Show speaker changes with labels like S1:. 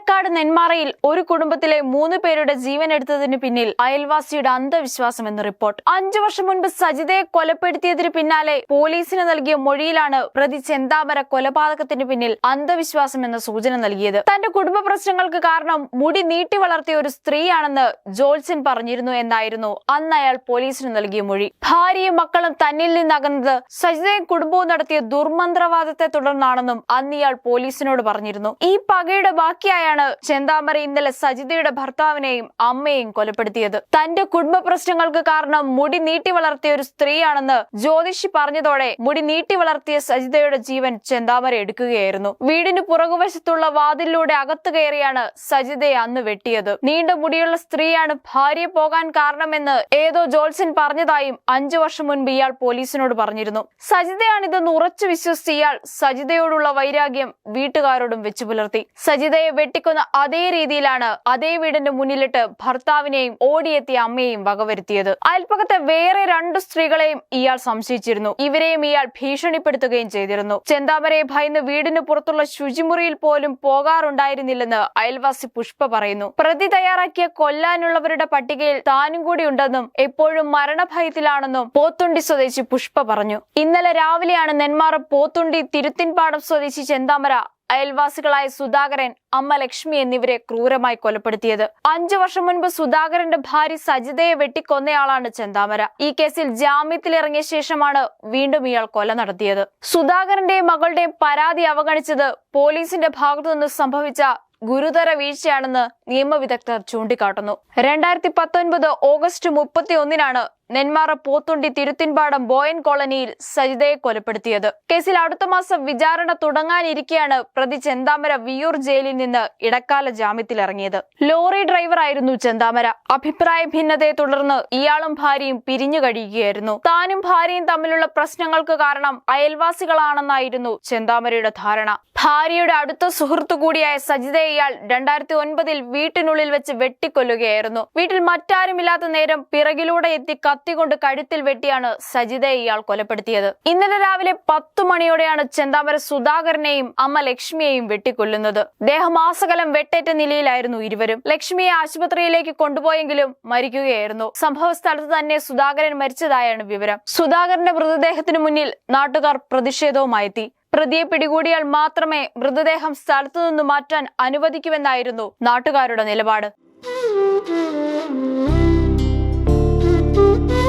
S1: പാലക്കാട് നെന്മാറയിൽ ഒരു കുടുംബത്തിലെ മൂന്ന് പേരുടെ ജീവൻ എടുത്തതിന് പിന്നിൽ അയൽവാസിയുടെ അന്ധവിശ്വാസം എന്ന റിപ്പോർട്ട്. അഞ്ചു വർഷം മുൻപ് സജിതയെ കൊലപ്പെടുത്തിയതിന് പിന്നാലെ പോലീസിന് നൽകിയ മൊഴിയിലാണ് പ്രതി ചെന്താമര കൊലപാതകത്തിന് പിന്നിൽ അന്ധവിശ്വാസം എന്ന സൂചന നൽകിയത്. തന്റെ കുടുംബ പ്രശ്നങ്ങൾക്ക് കാരണം മുടി നീട്ടി വളർത്തിയ ഒരു സ്ത്രീയാണെന്ന് ജോൾസൻ പറഞ്ഞിരുന്നു എന്നായിരുന്നു അന്ന് അയാൾ പോലീസിന് നൽകിയ മൊഴി. ഭാര്യയും മക്കളും തന്നിൽ നിന്നകന്നത് സജിതയും കുടുംബവും നടത്തിയ ദുർമന്ത്രവാദത്തെ തുടർന്നാണെന്നും അന്ന് ഇയാൾ പോലീസിനോട് പറഞ്ഞിരുന്നു. ഈ പകയുടെ ബാക്കിയായാണ് ചെന്താമറി ഇന്നലെ സജിതയുടെ ഭർത്താവിനെയും അമ്മയെയും കൊലപ്പെടുത്തിയത്. തന്റെ കുടുംബ പ്രശ്നങ്ങൾക്ക് കാരണം മുടി നീട്ടി വളർത്തിയ ഒരു സ്ത്രീയാണെന്ന് ജ്യോതിഷി പറഞ്ഞതോടെ മുടി നീട്ടി വളർത്തിയ സജിതയുടെ ജീവൻ ചെന്താമര എടുക്കുകയായിരുന്നു. വീടിന് പുറകുവശത്തുള്ള വാതിലിലൂടെ അകത്തു കയറിയാണ് സജിതയെ അന്ന് വെട്ടിയത്. നീണ്ട മുടിയുള്ള സ്ത്രീയാണ് ഭാര്യ പോകാൻ കാരണമെന്ന് ഏതോ ജോൾസൻ പറഞ്ഞതായും അഞ്ചു വർഷം മുൻപ് ഇയാൾ പോലീസിനോട് പറഞ്ഞിരുന്നു. സജിതയാണിതെന്ന് ഉറച്ചു വിശ്വസിച്ച ഇയാൾ സജിതയോടുള്ള വൈരാഗ്യം വീട്ടുകാരോടും വെച്ചു പുലർത്തി. സജിതയെ വെട്ടിക്കുന്ന അതേ രീതിയിലാണ് അതേ വീടിന്റെ മുന്നിലിട്ട് ഭർത്താവിനെയും ഓടിയെത്തിയ അമ്മയെയും വകവരുത്തിയത്. അയൽപ്പക്കത്തെ വേറെ രണ്ട് സ്ത്രീകളെയും ഇയാൾ സംശയിച്ചിരുന്നു. ഇവരെയും ഇയാൾ ഭീഷണിപ്പെടുത്തുകയും ചെയ്തിരുന്നു. ചെന്താമരയെ ഭയന്ന് വീടിന് പുറത്തുള്ള ശുചിമുറിയിൽ പോലും പോകാറുണ്ടായിരുന്നില്ലെന്ന് അയൽവാസി പുഷ്പ പറയുന്നു. പ്രതി തയ്യാറാക്കിയ കൊല്ലാനുള്ളവരുടെ പട്ടികയിൽ താനും കൂടി ഉണ്ടെന്നും എപ്പോഴും മരണഭയത്തിലാണെന്നും പോത്തുണ്ടി സ്വദേശി പുഷ്പ പറഞ്ഞു. ഇന്നലെ രാവിലെയാണ് നെന്മാറ പോത്തുണ്ടി തിരുത്തിൻപാടം സ്വദേശി ചെന്താമര അയൽവാസികളായ സുധാകരൻ അമ്മ ലക്ഷ്മി എന്നിവരെ ക്രൂരമായി കൊലപ്പെടുത്തിയത്. അഞ്ചു വർഷം മുൻപ് സുധാകരന്റെ ഭാര്യ സജിതയെ വെട്ടിക്കൊന്നയാളാണ് ചെന്താമര. ഈ കേസിൽ ജാമ്യത്തിലിറങ്ങിയ ശേഷമാണ് വീണ്ടും ഇയാൾ കൊല നടത്തിയത്. സുധാകരന്റെയും മകളുടെയും പരാതി അവഗണിച്ചത് പോലീസിന്റെ ഭാഗത്തുനിന്ന് സംഭവിച്ച ഗുരുതര വീഴ്ചയാണെന്ന് നിയമവിദഗ്ധർ ചൂണ്ടിക്കാട്ടുന്നു. രണ്ടായിരത്തി പത്തൊൻപത് ഓഗസ്റ്റ് മുപ്പത്തി ഒന്നിനാണ് നെന്മാറ പോത്തുണ്ടി തിരുത്തിൻപാടം ബോയൻ കോളനിയിൽ സജിതയെ കൊലപ്പെടുത്തിയത്. കേസിൽ അടുത്ത മാസം വിചാരണ തുടങ്ങാനിരിക്കെയാണ് പ്രതി ചെന്താമര വിയൂർ ജയിലിൽ നിന്ന് ഇടക്കാല ജാമ്യത്തിലിറങ്ങിയത്. ലോറി ഡ്രൈവറായിരുന്നു ചെന്താമര. അഭിപ്രായ ഭിന്നതയെ തുടർന്ന് ഇയാളും ഭാര്യയും പിരിഞ്ഞു കഴിയുകയായിരുന്നു. താനും ഭാര്യയും തമ്മിലുള്ള പ്രശ്നങ്ങൾക്ക് കാരണം അയൽവാസികളാണെന്നായിരുന്നു ചെന്താമരയുടെ ധാരണ. ഭാര്യയുടെ അടുത്ത സുഹൃത്തു കൂടിയായ സജിതയെ ഇയാൾ രണ്ടായിരത്തി ഒൻപതിൽ വീട്ടിനുള്ളിൽ വെച്ച് വെട്ടിക്കൊല്ലുകയായിരുന്നു. വീട്ടിൽ മറ്റാരുമില്ലാത്ത നേരം പിറകിലൂടെ എത്തി കത്തികൊണ്ട് കഴുത്തിൽ വെട്ടിയാണ് സജിതയെ ഇയാൾ കൊലപ്പെടുത്തിയത്. ഇന്നലെ രാവിലെ പത്തു മണിയോടെയാണ് ചെന്താമര സുധാകരനെയും അമ്മ ലക്ഷ്മിയെയും വെട്ടിക്കൊല്ലുന്നത്. ദേഹമാസകലം വെട്ടേറ്റ നിലയിലായിരുന്നു ഇരുവരും. ലക്ഷ്മിയെ ആശുപത്രിയിലേക്ക് കൊണ്ടുപോയെങ്കിലും മരിക്കുകയായിരുന്നു. സംഭവ സ്ഥലത്ത് തന്നെ സുധാകരൻ മരിച്ചതായാണ് വിവരം. സുധാകരന്റെ മൃതദേഹത്തിന് മുന്നിൽ നാട്ടുകാർ പ്രതിഷേധവുമായെത്തി. പ്രതിയെ പിടികൂടിയാൽ മാത്രമേ മൃതദേഹം സ്ഥലത്തുനിന്ന് മാറ്റാൻ അനുവദിക്കുമെന്നായിരുന്നു നാട്ടുകാരുടെ നിലപാട്. Música